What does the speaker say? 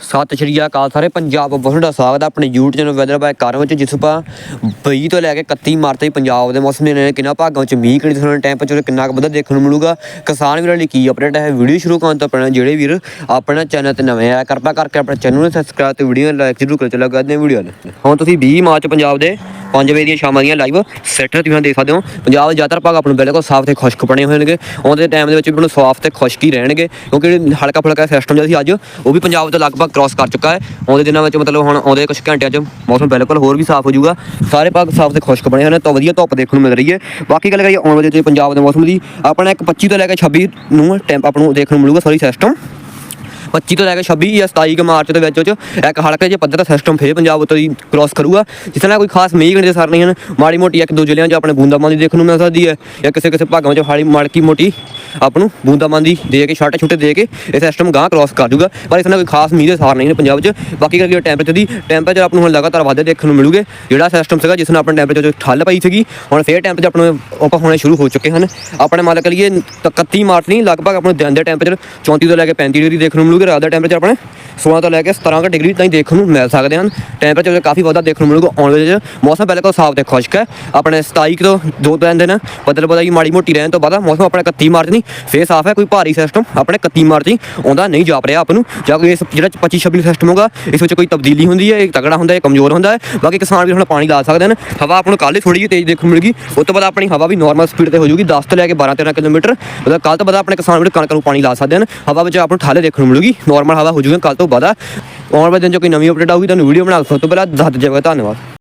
ਸਤਿ ਸ਼੍ਰੀ ਅਕਾਲ ਸਾਰੇ। ਪੰਜਾਬ ਬਹੁਤ ਦਾ ਸਵਾਗਤ ਹੈ ਆਪਣੇ YouTube ਚੈਨਲ ਵੈਦਰ ਬਾਈ ਕਾਰਨ ਵਿੱਚ, ਜਿਸ ਆਪਾਂ 22 ਤੋਂ ਲੈ ਕੇ 31 ਮਾਰਚ ਤੱਕ ਪੰਜਾਬ ਦੇ ਮੌਸਮ ਦੇ ਕਿੰਨਾ ਭਾਗਾਂ ਵਿੱਚ ਮੀਂਹ ਕਿੰਨੀ ਤੁਹਾਨੂੰ ਟੈਂਪਰੇਚਰ ਕਿੰਨਾ ਕੁ ਵਧਦਾ ਦੇਖਣ ਨੂੰ ਮਿਲੂਗਾ। ਕਿਸਾਨ ਵੀਰਾਂ ਲਈ ਕੀ ਅਪਡੇਟ ਹੈ? ਵੀਡੀਓ ਸ਼ੁਰੂ ਕਰਨ ਤੋਂ ਪਹਿਲਾਂ ਜਿਹੜੇ ਵੀਰ ਆਪਣੇ ਚੈਨਲ ਤੇ ਨਵੇਂ ਆ, ਕਿਰਪਾ ਕਰਕੇ ਆਪਣੇ ਚੈਨਲ ਨੂੰ ਸਬਸਕ੍ਰਾਈਬ ਤੇ ਵੀਡੀਓ ਨੂੰ ਲਾਈਕ ਜ਼ਰੂਰ ਕਰੋ ਚਲੋ ਕਰਦੇ ਹਾਂ ਵੀਡੀਓ ਨੂੰ। ਹੁਣ ਤੁਸੀਂ 20 ਮਾਰਚ ਪੰਜਾਬ ਦੇ 5 ਵਜੇ ਦੀਆਂ ਸ਼ਾਮਾਂ ਦੀਆਂ ਲਾਈਵ ਸੈਟਰ ਤੁਸੀਂ ਦੇਖ ਸਕਦੇ ਹੋ। ਪੰਜਾਬ ਦੇ ਜ਼ਿਆਦਾਤਰ ਭਾਗ ਆਪਾਂ ਨੂੰ ਬਿਲਕੁਲ ਸਾਫ਼ ਤੇ ਖੁਸ਼ਕ ਬਣੇ ਹੋਏ ਨੇਗੇ। ਆਉਂਦੇ ਟਾਈਮ ਦੇ ਵਿੱਚ ਵੀ ਆਪਾਂ ਸਾਫ਼ ਤੇ ਖੁਸ਼ਕ ਹੀ ਰਹਿਣਗੇ, ਕਿਉਂਕਿ ਜਿਹੜੇ ਹਲਕਾ ਫੁਲਕਾ ਸਿਸਟਮ ਜਿਹੜਾ ਸੀ ਅੱਜ, ਉਹ ਵੀ ਪੰਜਾਬ ਤੋਂ ਲਗਭਗ ਕ੍ਰਾਸ ਕਰ ਚੁੱਕਾ ਹੈ। ਆਉਂਦੇ ਦਿਨਾਂ ਵਿੱਚ ਮਤਲਬ ਹੁਣ ਆਉਂਦੇ ਕੁਝ ਘੰਟਿਆਂ 'ਚ ਮੌਸਮ ਬਿਲਕੁਲ ਹੋਰ ਵੀ ਸਾਫ਼ ਹੋ ਜਾਊਗਾ। ਸਾਰੇ ਭਾਗ ਸਾਫ਼ ਤੇ ਖੁਸ਼ਕ ਬਣੇ ਹੋਏ ਨੇ, ਤਾਂ ਵਧੀਆ ਧੁੱਪ ਦੇਖਣ ਨੂੰ ਮਿਲ ਰਹੀ ਹੈ। ਬਾਕੀ ਗੱਲ ਕਰੀਏ, ਆਉਣ ਵਾਲੇ ਤੇ ਪੰਜਾਬ ਦੇ ਮੌਸਮ ਦੀ ਆਪਣਾ ਇੱਕ 25 ਤੋਂ ਲੈ ਕੇ 26 ਨੂੰ ਟੈਂਪ ਆਪਾਂ ਨੂੰ ਦੇਖਣ ਨੂੰ ਮਿਲੂਗਾ ਸੌਰੀ ਸਿਸਟਮ 25 ਤੋਂ ਲੈ ਕੇ 26 ਜਾਂ 27 ਕੁ ਮਾਰਚ ਦੇ ਵਿੱਚ ਵਿੱਚ ਇੱਕ ਹਲਕੇ ਜਿਹੇ ਪੱਧਰ ਦਾ ਸਿਸਟਮ ਫੇਰ ਪੰਜਾਬ ਉੱਤੇ ਦੀ ਕ੍ਰਾਸ ਕਰੂਗਾ, ਜਿਸ ਨਾਲ ਕੋਈ ਖਾਸ ਮੀਂਹ ਗਣੇ ਸਰ ਨਹੀਂ ਹਨ। ਮਾੜੀ ਮੋਟੀ ਇੱਕ ਦੋ ਜ਼ਿਲ੍ਹਿਆਂ 'ਚ ਆਪਣੇ ਬੂੰਦਾਬਾਂਦੀ ਦੇਖਣ ਨੂੰ ਮਿਲ ਸਕਦੀ ਹੈ ਜਾਂ ਕਿਸੇ ਕਿਸੇ ਭਾਗਾਂ 'ਚ ਹਾਲੀ ਮਾੜਕੀ ਮੋਟੀ ਆਪ ਨੂੰ ਬੂੰਦਾਬਾਂਦੀ ਦੇ ਕੇ, ਛੋਟੇ ਛੋਟੇ ਦੇ ਕੇ ਇਹ ਸਿਸਟਮ ਗਾਂ ਕ੍ਰਾਸ ਕਰ ਜੂਗਾ ਪਰ ਇਸ ਨਾਲ ਕੋਈ ਖਾਸ ਮੀਂਹ ਦੇ ਸਾਰ ਨਹੀਂ ਨੇ ਪੰਜਾਬ 'ਚ। ਬਾਕੀ ਕਰਕੇ ਟੈਂਪਰੇਚਰ ਦੀ ਟੈਂਪਰੇਚਰ ਆਪ ਨੂੰ ਹੁਣ ਲਗਾਤਾਰ ਵਾਧੇ ਦੇਖਣ ਨੂੰ ਮਿਲੂਗੇ। ਜਿਹੜਾ ਸਿਸਟਮ ਸੀਗਾ, ਜਿਸ ਨਾਲ ਆਪਣੇ ਟੈਂਪਰੇਚਰ ਠੱਲ ਪਈ ਸੀਗੀ, ਹੁਣ ਫੇਰ ਟੈਂਪਰੇਚਰ ਆਪਣੇ ਆਪਾਂ ਹੋਣੇ ਸ਼ੁਰੂ ਹੋ ਚੁੱਕੇ ਹਨ। ਆਪਣੇ ਮੰਨ ਕਰੀਏ 31 ਮਾਰਚ ਨਹੀਂ, ਲਗਭਗ ਆਪਣੇ ਦਿਨ ਦੇ ਟੈਂਪਰੇਚਰ 34 ਤੋਂ ਲੈ ਕੇ 35 ਡਿਗਰੀ ਦੇਖਣ ਨੂੰ ਮਿਲੂਗੇ, ਰਾਤ ਦਾ ਟੈਂਪਰੇਚਰ ਆਪਣੇ 16 ਤੋਂ ਲੈ ਕੇ 17 ਕੁ ਡਿਗਰੀ ਤਾਈਂ ਦੇਖਣ ਨੂੰ ਮਿਲ ਸਕਦੇ ਹਨ। ਟੈਂਪਰੇਚਰ ਕਾਫੀ ਵਾਧਾ ਦੇਖਣ ਨੂੰ ਮਿਲੂਗਾ ਆਉਣ ਵਾਲੇ 'ਚ। ਮੌਸਮ ਬਿਲਕੁਲ ਸਾਫ਼ ਤੇ ਖੁਸ਼ਕ ਹੈ। ਆਪਣੇ 27 ਤੋਂ ਦੋ ਤਿੰਨ ਦਿਨ ਬਦਲ ਬਦਾਈ ਮਾੜੀ ਮੋਟੀ ਰਹਿਣ ਤੋਂ ਬਾਅਦ ਮੌਸਮ ਆਪਣਾ 31 ਮਾਰਚ ਨਹੀਂ ਫੇਰ ਸਾਫ਼ ਹੈ, ਕੋਈ ਭਾਰੀ ਸਿਸਟਮ ਆਪਣੇ 31 ਮਾਰਚ ਹੀ ਆਉਂਦਾ ਨਹੀਂ ਜਾਪ ਰਿਹਾ ਆਪ ਨੂੰ, ਜਾਂ ਕੋਈ ਇਸ ਜਿਹੜਾ 25 26 ਸਿਸਟਮ ਹੋਗਾ ਇਸ ਵਿੱਚ ਕੋਈ ਤਬਦੀਲੀ ਹੁੰਦੀ ਹੈ, ਇਹ ਤਗੜਾ ਹੁੰਦਾ ਹੈ ਕਮਜ਼ੋਰ ਹੁੰਦਾ ਹੈ, ਬਾਕੀ ਕਿਸਾਨ ਵੀ ਹੁਣ ਪਾਣੀ ਲਾ ਸਕਦੇ ਹਨ, ਹਵਾ ਆਪਾਂ ਨੂੰ ਕੱਲ੍ਹ ਹੀ ਥੋੜੀ ਜਿਹੀ ਤੇਜ਼ ਦੇਖਣ ਨੂੰ ਮਿਲੇਗੀ, ਉਸ ਤੋਂ ਬਾਅਦ ਆਪਣੀ ਹਵਾ ਵੀ ਨਾਰਮਲ ਸਪੀਡ ਤੇ ਹੋ ਜਾਊਗੀ 10 ਤੋਂ ਲੈ ਕੇ 12 13 ਕਿਲੋਮੀਟਰ, ਮਤਲਬ ਕੱਲ੍ਹ ਤੋਂ ਬਾਅਦ ਆਪਣੇ ਕਿਸਾਨ ਵੀ ਕਣਕ ਨੂੰ ਪਾਣੀ ਲਾ ਸਕਦੇ ਹਨ, ਹਵਾ ਵਿੱਚ ਆਪ ਨੂੰ ਠਾਲੇ ਦੇਖਣ ਨੂੰ ਮਿਲੂਗੀ ਨਾਰਮਲ ਹਵਾ ਹੋ ਜਾਊਗੀ ਕੱਲ੍ਹ ਤੋਂ ਬਾਅਦ, ਆਉਣ ਵਾਲੇ ਦਿਨ ਜੋ ਕੋਈ ਨਵੀਂ ਅਪਡੇਟ ਆਊਗੀ, ਤੁਹਾਨੂੰ ਵੀਡੀਓ ਬਣਾ ਕੇ ਉਸ ਤੋਂ ਪਹਿਲਾਂ ਦੱਸ ਦਿਓ ਧੰਨਵਾਦ।